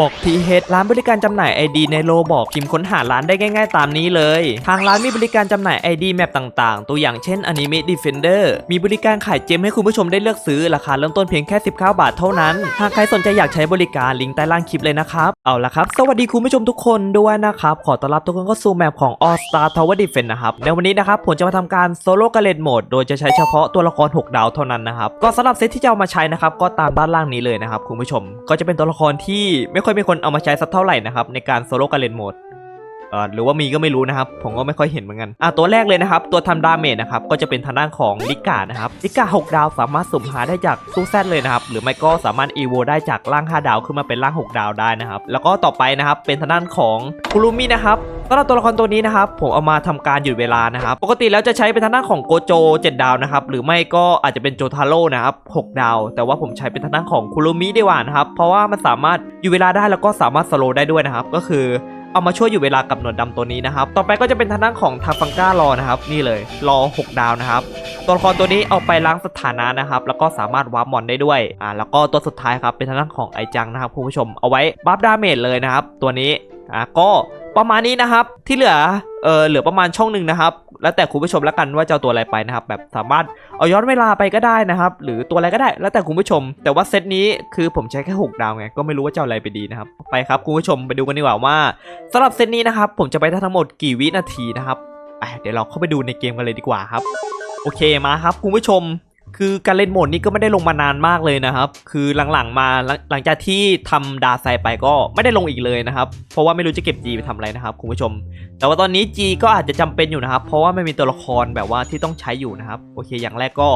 บอก PH ร้านบริการจำหน่าย ID ในโลบอกพิมพ์ค้นหาร้านได้ง่าย ๆ ตามนี้เลย ทางร้านมีบริการจำหน่าย ID แมปต่างๆ ตัวอย่างเช่น Anime Defender มีบริการขายเจมให้คุณผู้ชมได้เลือกซื้อ ราคาเริ่มต้นเพียงแค่ 19 บาทเท่านั้น หากใครสนใจอยากใช้บริการลิงก์ใต้ล่างคลิปเลยนะครับ เอาละครับ สวัสดีคุณผู้ชมทุกคนด้วยนะครับ ขอต้อนรับทุกคนเข้าสู่แมปของ All Star Tower Defense นะครับ ในวันนี้นะครับผมจะมาทำการโซโล่กาเลนโหมดโดยจะใช้เฉพาะตัวละคร 6 ดาวเท่านั้นนะครับ ก็สำหรับเซตที่จะเอามาใช้นะครับก็ตามด้านล่างนี้เลยนะครับคุณผู้ชม ก็จะเป็นตัวละครที่ไม่ค่อยมีคนเอามาใช้สักเท่าไหร่นะครับในการโซโล่กาเลนโหมด หรือว่ามีก็ไม่รู้นะครับ ผมก็ไม่ค่อยเห็นเหมือนกันอะตัวแรกเลยนะครับ ตัวทำดาเมจนะครับ ก็จะเป็นทางด้านของลิกานะครับลิกา6ดาวสามารถสุ่มหาได้จากตู้แซดเลยนะครับ หรือไม่ก็สามารถอีโวได้จากล่าง 5 ดาวขึ้นมาเป็นล่าง 6 ดาวได้นะครับ แล้วก็ต่อไปนะครับ เป็นทางด้านของคุรุมินะครับสำหรับตัวละครตัวนี้นะครับ ผมเอามาทำการหยุดเวลานะครับ ปกติแล้วจะใช้เป็นทางด้านของโกโจ 7 ดาวนะครับ หรือไม่ก็อาจจะเป็นโจทาโร่นะครับ 6 ดาว แต่ว่าผมใช้เป็นทางด้านของคุรุมิดีกว่านะครับ เพราะว่ามันสามารถหยุดเวลาได้แล้วก็สามารถสโลได้ด้วยนะครับ ก็คือ เอามาช่วยอยู่เวลากับหนวดดำตัวนี้นะครับ ต่อไปก็จะเป็นทางด้านของทาฟังก้ารอนะครับ นี่เลยรอ 6 ดาวนะครับ ตัวละครตัวนี้เอาไปล้างสถานะนะครับ แล้วก็สามารถวาร์ปมอนได้ด้วย อ่า แล้วก็ตัวสุดท้ายครับเป็นทางด้านของไอจังนะครับคุณผู้ชม เอาไว้บัฟดาเมจเลยนะครับ ตัวนี้ อ่า ก็ ประมาณนี้นะครับ ที่เหลือเออเหลือประมาณช่องหนึ่งนะครับ แล้วแต่คุณผู้ชมแล้วกันว่าจะเอาตัวอะไรไปนะครับ แบบสามารถเอาย้อนเวลาไปก็ได้นะครับ หรือตัวอะไรก็ได้ แล้วแต่คุณผู้ชม แต่ว่าเซตนี้คือผมใช้แค่6ดาวไงก็ไม่รู้ว่าจะเอาอะไรไปดีนะครับ ไปครับคุณผู้ชมไปดูกันดีกว่าว่าสำหรับเซตนี้นะครับ ผมจะไปได้ทั้งหมดกี่วินาทีนะครับเดี๋ยวเราเข้าไปดูในเกมกันเลยดีกว่าครับ โอเคมาครับคุณผู้ชม คือการเล่นโหมดนี้ก็ไม่ได้ลงมานานมากเลยนะครับ คือหลังๆมาหลังหลังจากที่ทำดาไซไปก็ไม่ได้ลงอีกเลยนะครับ เพราะว่าไม่รู้จะเก็บ G ไปทำอะไรนะครับคุณผู้ชม แต่ว่าตอนนี้ G ก็อาจจะจำเป็นอยู่นะครับ เพราะว่าไม่มีตัวละครแบบว่าที่ต้องใช้อยู่นะครับ โอเค อย่างแรกก็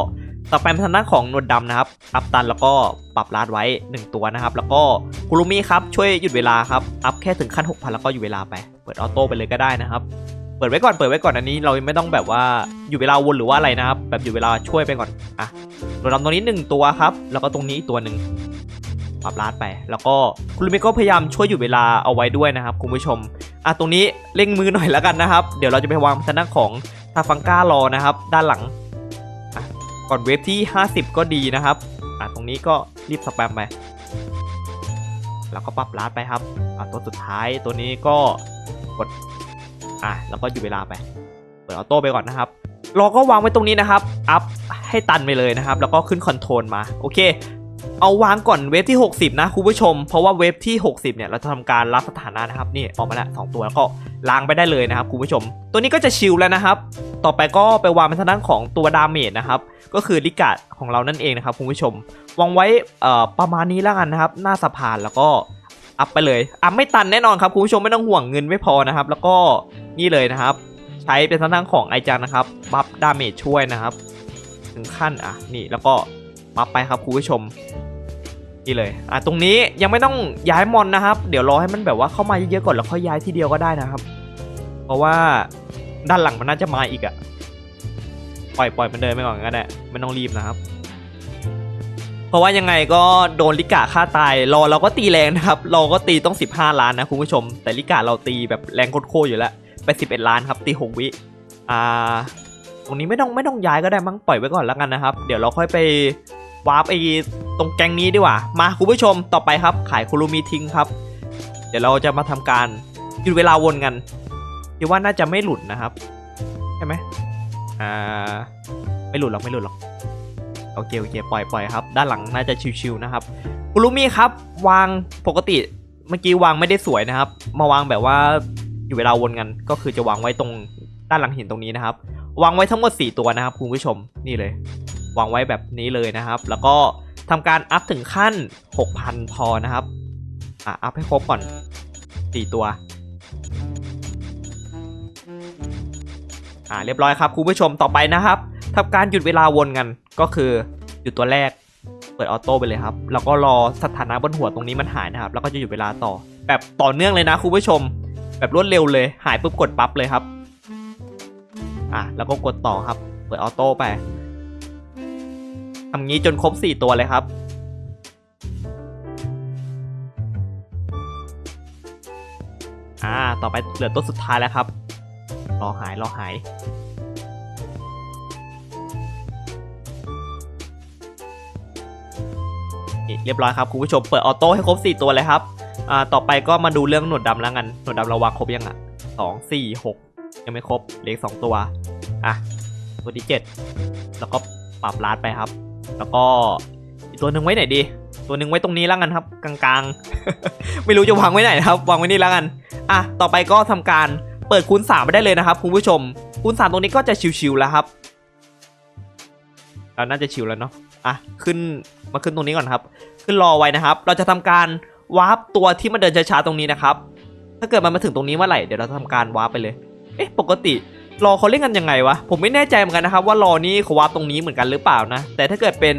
ต่อไปเป็นทางด้านของหนวดดำนะครับ อัพตันแล้วก็ปรับลาดไว้ 1 ตัวนะครับ แล้วก็คุรุมิครับช่วยหยุดเวลาครับ อัพแค่ถึงขั้น 6,000 แล้วก็หยุดเวลาไป เปิดออโต้ไปเลยก็ได้นะครับ เปิดไว้ก่อนเปิดไว้ก่อนอันนี้เราไม่ต้องแบบว่าอยู่เวลาวนหรือว่าอะไรนะครับ แบบอยู่เวลาช่วยไปก่อนอะหนวดำตรงนี้ 1 ตัวครับ แล้วก็ตรงนี้อีกตัวหนึ่งปรับลาดไป แล้วก็คุรุมิก็พยายามช่วยหยุดเวลาเอาไว้ด้วยนะครับคุณผู้ชมอะตรงนี้เร่งมือหน่อยแล้วกันนะครับ เดี๋ยวเราจะไปวางทางด้านของทาฟังก้ารอนะครับ ด้านหลังอะก่อนเวฟที่ 50 ก็ดีนะครับอะตรงนี้ก็รีบสแปมไปแล้วก็ปรับลาดไปครับอะตัวสุดท้ายตัวนี้ก็กด อะแล้วก็หยุดเวลาไป เปิดออโต้ไปก่อนนะครับ เราก็วางไว้ตรงนี้นะครับ อัพให้ตันไปเลยนะครับ แล้วก็ขึ้นคอนโทรลมา โอเค เอาวางก่อนเวฟที่ 60 นะคุณผู้ชม เพราะว่าเวฟที่ 60 เนี่ย เราจะทำการรับสถานะนะครับ นี่ออกมาแล้วสองตัวแล้วก็ล้างไปได้เลยนะครับคุณผู้ชม ตัวนี้ก็จะชิลแล้วนะครับ ต่อไปก็ไปวางเป็นทางด้านของตัวดาเมจนะครับ ก็คือลิกาดของเรานั่นเองนะครับคุณผู้ชม วางไว้ประมาณนี้แล้วกันนะครับ หน้าสะพานแล้วก็ อัพไปเลยอัพไม่ตันแน่นอนครับคุณผู้ชมไม่ต้องห่วงเงินไม่พอนะครับ แล้วก็นี่เลยนะครับ ใช้เป็นทางด้านของไอจังนะครับบัฟดาเมจช่วยนะครับ ถึงขั้นอะนี่แล้วก็บัฟไปครับคุณผู้ชมนี่เลยอะตรงนี้ยังไม่ต้องย้ายมอนนะครับ เดี๋ยวรอให้มันแบบว่าเข้ามาเยอะๆก่อนแล้วค่อยย้ายทีเดียวก็ได้นะครับ เพราะว่าด้านหลังมันน่าจะมาอีกอะปล่อยปล่อยมันเดินไปก่อนก็ได้ไม่ต้องรีบนะครับ เพราะว่ายังไงก็โดนลิกาฆ่าตายรอเราก็ตีแรงนะครับ เราก็ตีต้อง 15 ล้านนะคุณผู้ชม แต่ลิกาเราตีแบบแรงโคตรๆอยู่แล้วไป11 ล้านครับตี6วิอ่าตรงนี้ไม่ต้องไม่ต้องย้ายก็ได้มั้งปล่อยไว้ก่อนแล้วกันนะครับ เดี๋ยวเราค่อยไปวาร์ปไอตรงแกงนี้ดีกว่า มาคุณผู้ชมต่อไปครับ ขายคุรุมิทิ้งครับ เดี๋ยวเราจะมาทำการหยุดเวลาวนกันคิดว่าน่าจะไม่หลุดนะครับใช่ไหมอ่าไม่หลุดหรอกไม่หลุดหรอก โอเคโอเคปล่อยปล่อยครับ ด้านหลังน่าจะชิวๆนะครับคุรุมิครับวางปกติเมื่อกี้วางไม่ได้สวยนะครับ มาวางแบบว่าอยู่เวลาวนกันก็คือจะวางไว้ตรงด้านหลังหินตรงนี้นะครับ วางไว้ทั้งหมด 4 ตัวนะครับคุณผู้ชมนี่เลย วางไว้แบบนี้เลยนะครับ แล้วก็ทำการอัพถึงขั้น 6,000 พอนะครับอะอัพให้ครบก่อน 4 ตัวอ่าเรียบร้อยครับคุณผู้ชมต่อไปนะครับทำการหยุดเวลาวนกัน ก็คือหยุดตัวแรกเปิดออโต้ไปเลยครับ แล้วก็รอสถานะบนหัวตรงนี้มันหายนะครับ แล้วก็จะหยุดเวลาต่อ แบบต่อเนื่องเลยนะคุณผู้ชม แบบรวดเร็วเลย หายปุ๊บกดปั๊บเลยครับ อะ แล้วก็กดต่อครับ เปิดออโต้ไปทำงี้จนครบ 4 ตัวเลยครับ อ่า ต่อไปเหลือตัวสุดท้ายแล้วครับ รอหาย รอหาย เรียบร้อยครับคุณผู้ชมเปิดออโต้ให้ครบ 4 ตัวเลยครับอ่าต่อไปก็มาดูเรื่องหนวดดำแล้วกันหนวดดำเราวางครบยังอะสองสี่หกยังไม่ครบเหลือสองตัวอะตัวที่เจ็ดแล้วก็ปรับลาดไปครับ แล้วก็อีกตัวหนึ่งไว้ไหนดี ตัวหนึ่งไว้ตรงนี้แล้วกันครับ กลางๆ ไม่รู้จะวางไว้ไหนครับ วางไว้นี่แล้วกันอะต่อไปก็ทำการเปิดคูณสามไปได้เลยนะครับคุณผู้ชมคูณสามตรงนี้ก็จะชิวๆแล้วครับเราน่าจะชิวแล้วเนาะ อะขึ้นมาขึ้นตรงนี้ก่อนครับ ขึ้นรอไว้นะครับ เราจะทำการวาร์ปตัวที่มันเดินช้าๆตรงนี้นะครับ ถ้าเกิดมันมาถึงตรงนี้เมื่อไหร่เดี๋ยวเราจะทำการวาร์ปไปเลย เอ๊ะปกติรอเขาเล่นกันยังไงวะ ผมไม่แน่ใจเหมือนกันนะครับ ว่ารอนี้เขาวาร์ปตรงนี้เหมือนกันหรือเปล่านะ แต่ถ้าเกิดเป็น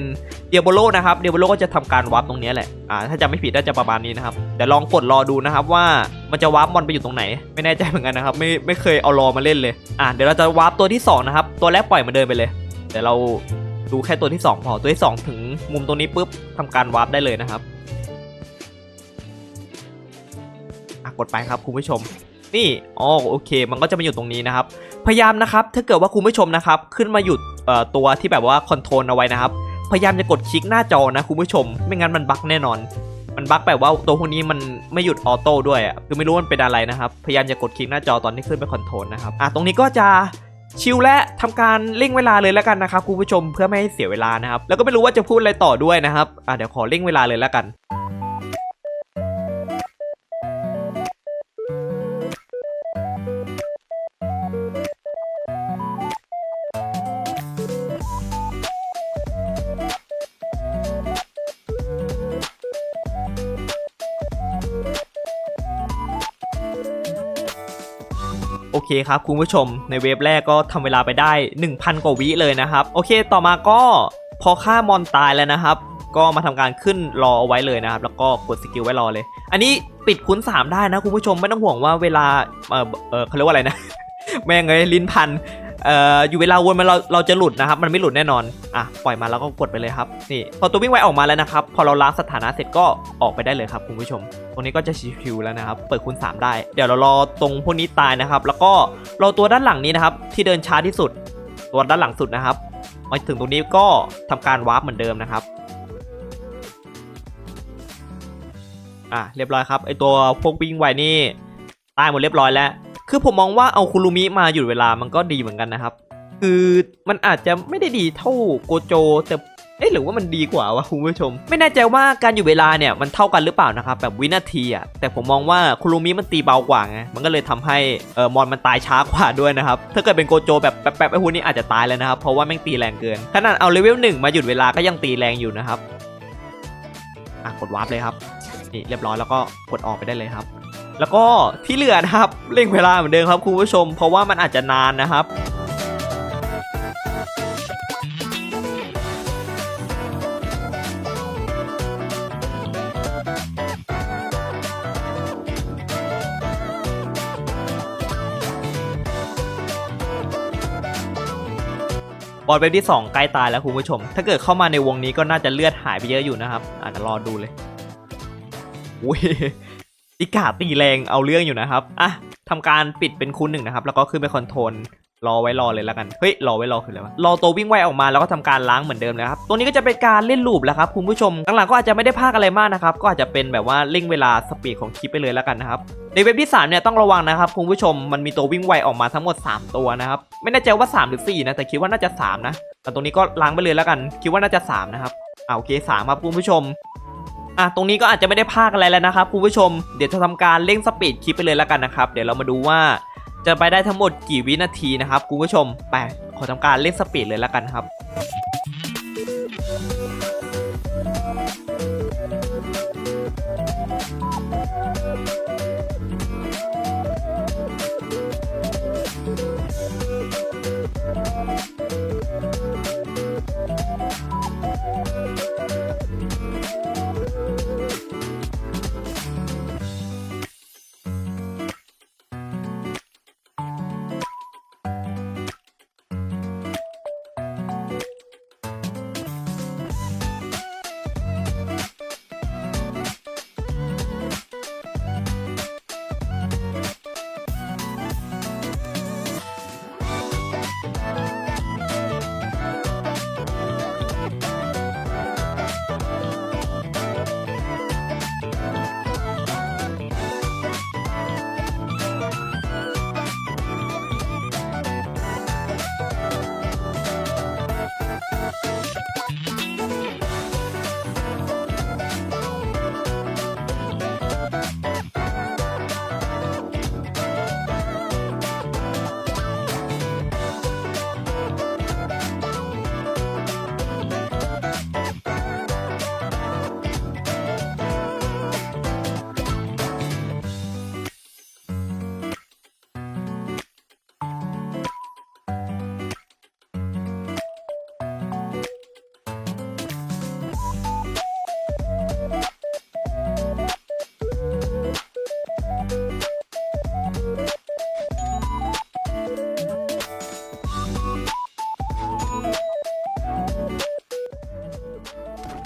เดียโบโลนะครับเดียโบโลก็จะทำการวาร์ปตรงนี้แหละ อ่า ถ้าจำไม่ผิดน่าจะประมาณนี้นะครับเดี๋ยวลองกดรอดูนะครับว่ามันจะวาร์ปมอนไปอยู่ตรงไหน ไม่แน่ใจเหมือนกันนะครับ ไม่ไม่เคยเอารอมาเล่นเลย อ่าเดี๋ยวเราจะวาร์ปตัวที่สองนะครับ ตัวแรกปล่อยมาเดินไปเลย เดี๋ยวเรา ดูแค่ตัวที่สองพอ ตัวที่สองถึงมุมตรงนี้ปุ๊บทำการวาร์ปได้เลยนะครับอะกดไปครับคุณผู้ชมนี่อ๋อโอเค มันก็จะมาอยู่ตรงนี้นะครับ พยายามนะครับ ถ้าเกิดว่าคุณผู้ชมนะครับ ขึ้นมาหยุดเอ่อตัวที่แบบว่าคอนโทรลเอาไว้นะครับ พยายามจะกดคลิกหน้าจอนะคุณผู้ชม ไม่งั้นมันบั๊กแน่นอน มันบั๊กแบบว่าตัวพวกนี้มันไม่หยุดออโต้ด้วยอะ คือไม่รู้มันเป็นอะไรนะครับ พยายามจะกดคลิกหน้าจอตอนที่ขึ้นไปคอนโทรลนะครับ อะตรงนี้ก็จะ ชิลและทำการเร่งเวลาเลยแล้วกันนะครับคุณผู้ชมเพื่อไม่ให้เสียเวลานะครับแล้วก็ไม่รู้ว่าจะพูดอะไรต่อด้วยนะครับอะเดี๋ยวขอเร่งเวลาเลยแล้วกัน เคครับคุณผู้ชม ในเวฟแรกก็ทำเวลาไปได้ 1,000 กว่าวิเลยนะครับ โอเคต่อมาก็พอฆ่ามอนตายแล้วนะครับ ก็มาทำการขึ้นรอเอาไว้เลยนะครับ แล้วก็กดสกิลไว้รอเลย อันนี้ปิดคูณ3ได้นะคุณผู้ชมไม่ต้องห่วงว่าเวลาเออเออเขาเรียกว่าอะไรนะ แม่งเลยลิ้นพันเอ่ออยู่เวลาวนมันเราเราจะหลุดนะครับ มันไม่หลุดแน่นอนอะปล่อยมาแล้วก็กดไปเลยครับนี่พอตัววิ่งไวออกมาแล้วนะครับ พอเราล้างสถานะเสร็จก็ออกไปได้เลยครับคุณผู้ชม รงนี้ก็จะชิวๆแล้วนะครับ เปิดคูณ3ได้ เดี๋ยวเรารอตรงพวกนี้ตายนะครับ แล้วก็รอตัวด้านหลังนี้นะครับ ที่เดินช้าที่สุด ตัวด้านหลังสุดนะครับมาถึงตรงนี้ก็ทำการวาร์ปเหมือนเดิมนะครับ อะเรียบร้อยครับไอตัวพวกวิ่งไวนี่ตายหมดเรียบร้อยแล้ว คือผมมองว่าเอาคุรุมิมาหยุดเวลามันก็ดีเหมือนกันนะครับ คือมันอาจจะไม่ได้ดีเท่าโกโจแต่ เอ๊ะหรือว่ามันดีกว่าวะคุณผู้ชม ไม่แน่ใจว่าการอยู่เวลาเนี่ยมันเท่ากันหรือเปล่านะครับแบบวินาทีอะแต่ผมมองว่าคุรุมิมันตีเบากว่าไงมันก็เลยทำให้เออมอนมันตายช้ากว่าด้วยนะครับถ้าเกิดเป็นโกโจแบบแป๊บๆไอ้พวกนี้อาจจะตายแล้วนะครับเพราะว่าแม่งตีแรงเกินขนาดเอาเลเวลหนึ่งมาหยุดเวลาก็ยังตีแรงอยู่นะครับอะกดวาร์ปเลยครับนี่เรียบร้อยแล้วก็กดออกไปได้เลยครับ แล้วก็ที่เหลือนะครับเร่งเวลาเหมือนเดิมครับคุณผู้ชม เพราะว่ามันอาจจะนานนะครับ บอลเวฟที่ 2 ใกล้ตายแล้วคุณผู้ชม ถ้าเกิดเข้ามาในวงนี้ก็น่าจะเลือดหายไปเยอะอยู่นะครับอะเดี๋ยวรอดูเลยอุ้ยอิกาตีแรงเอาเรื่องอยู่นะครับ อะทำการปิดเป็นคูณหนึ่งนะครับ แล้วก็ขึ้นไปคอนโทรล รอไว้รอเลยแล้วกัน เฮ้ย รอไว้รอคืออะไรวะ รอตัววิ่งไวออกมาแล้วก็ทำการล้างเหมือนเดิมเลยครับ ตัวนี้ก็จะเป็นการเล่นลูปแล้วครับคุณผู้ชม หลังๆก็อาจจะไม่ได้พากอะไรมากนะครับ ก็อาจจะเป็นแบบว่าเร่งเวลาสปีดของคลิปไปเลยแล้วกันนะครับ ในเว็บที่ 3 เนี่ยต้องระวังนะครับคุณผู้ชม มันมีตัววิ่งไวออกมาทั้งหมด 3 ตัวนะครับ ไม่แน่ใจว่า 3 หรือ 4 นะ แต่คิดว่าน่าจะ 3 นะ แต่ตรงนี้ก็ล้างไปเลยแล้วกัน คิดว่าน่าจะ3นะครับเอาโอเค3ครับคุณผู้ชมอะตรงนี้ก็อาจจะไม่ได้พากอะไรแล้วนะครับคุณผู้ชม เดี๋ยวจะทำการเร่งสปีดคลิปไปเลยแล้วกันนะครับ เดี๋ยวเรามาดูว่า จะไปได้ทั้งหมดกี่วินาทีนะครับคุณผู้ชมไปขอทำการเล่นสปีดเลยแล้วกันครับ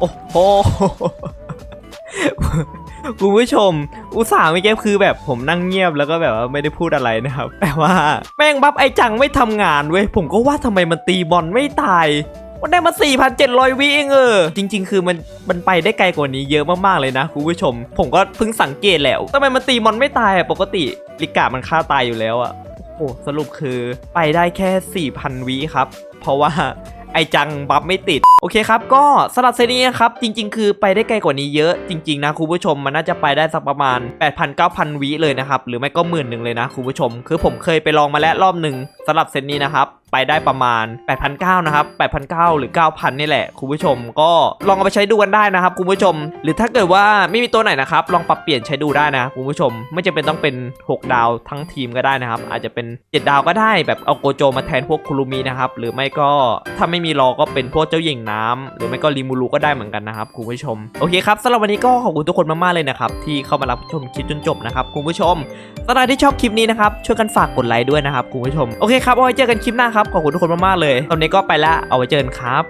อ้โหคุณผู้ชม อุตส่าห์ไม่แก้คือแบบผมนั่งเงียบแล้วก็แบบว่าไม่ได้พูดอะไรนะครับแต่ว่าแม่งบัฟไอจังไม่ทำงานเว้ยผมก็ว่าทำไมมันตีบอลไม่ตายมันได้มา 4,700 วิเองเออ จริง ๆ คือมันมันไปได้ไกลกว่านี้เยอะมาก ๆ เลยนะคุณผู้ชม ผมก็เพิ่งสังเกตแล้วทำไมมันตีบอลไม่ตายปกติลิกามันฆ่าตายอยู่แล้วอะโอ้สรุปคือไปได้แค่ 4,000 วิครับ เพราะว่า ไอจังบัฟไม่ติด โอเคครับ ก็สำหรับเซตนี้นะครับ จริง ๆ คือไปได้ไกลกว่านี้เยอะจริง ๆ นะคุณผู้ชมมันน่าจะไปได้สักประมาณ 8,000 9,000 วิเลยนะครับ หรือไม่ก็หมื่นหนึ่งเลยนะคุณผู้ชม คือผมเคยไปลองมาแล้วรอบหนึ่งสำหรับเซตนี้นะครับ ไปได้ประมาณ 8,900 นะครับ 8,900 หรือ 9,000 นี่แหละ คุณผู้ชมก็ลองเอาไปใช้ดูกันได้นะครับ คุณผู้ชม หรือถ้าเกิดว่าไม่มีตัวไหนนะครับ ลองปรับเปลี่ยนใช้ดูได้นะคุณผู้ชม ไม่จำเป็นต้องเป็น 6 ดาวทั้งทีมก็ได้นะครับ อาจจะเป็น 7 ดาวก็ได้แบบเอาโกโจมาแทนพวกคุรุมินะครับ หรือไม่ก็ถ้าไม่มีรอก็เป็นพวกเจ้าหญิงน้ำหรือไม่ก็ริมูรุก็ได้เหมือนกันนะครับคุณผู้ชม โอเคครับสำหรับวันนี้ก็ขอบคุณทุกคนมากๆเลยนะครับที่เข้ามารับชมคลิปจนจบนะครับคุณผู้ชมสำหรับที่ชอบคลิปนี้นะครับช่วยกันฝากกดไลค์ด้วยนะครับคุณผู้ชมโอเคครับเอาไว้เจอกันคลิปหน้าครับขอบคุณทุกคนมากๆเลย ตอนนี้ก็ไปละ เอาไว้เจอกันครับ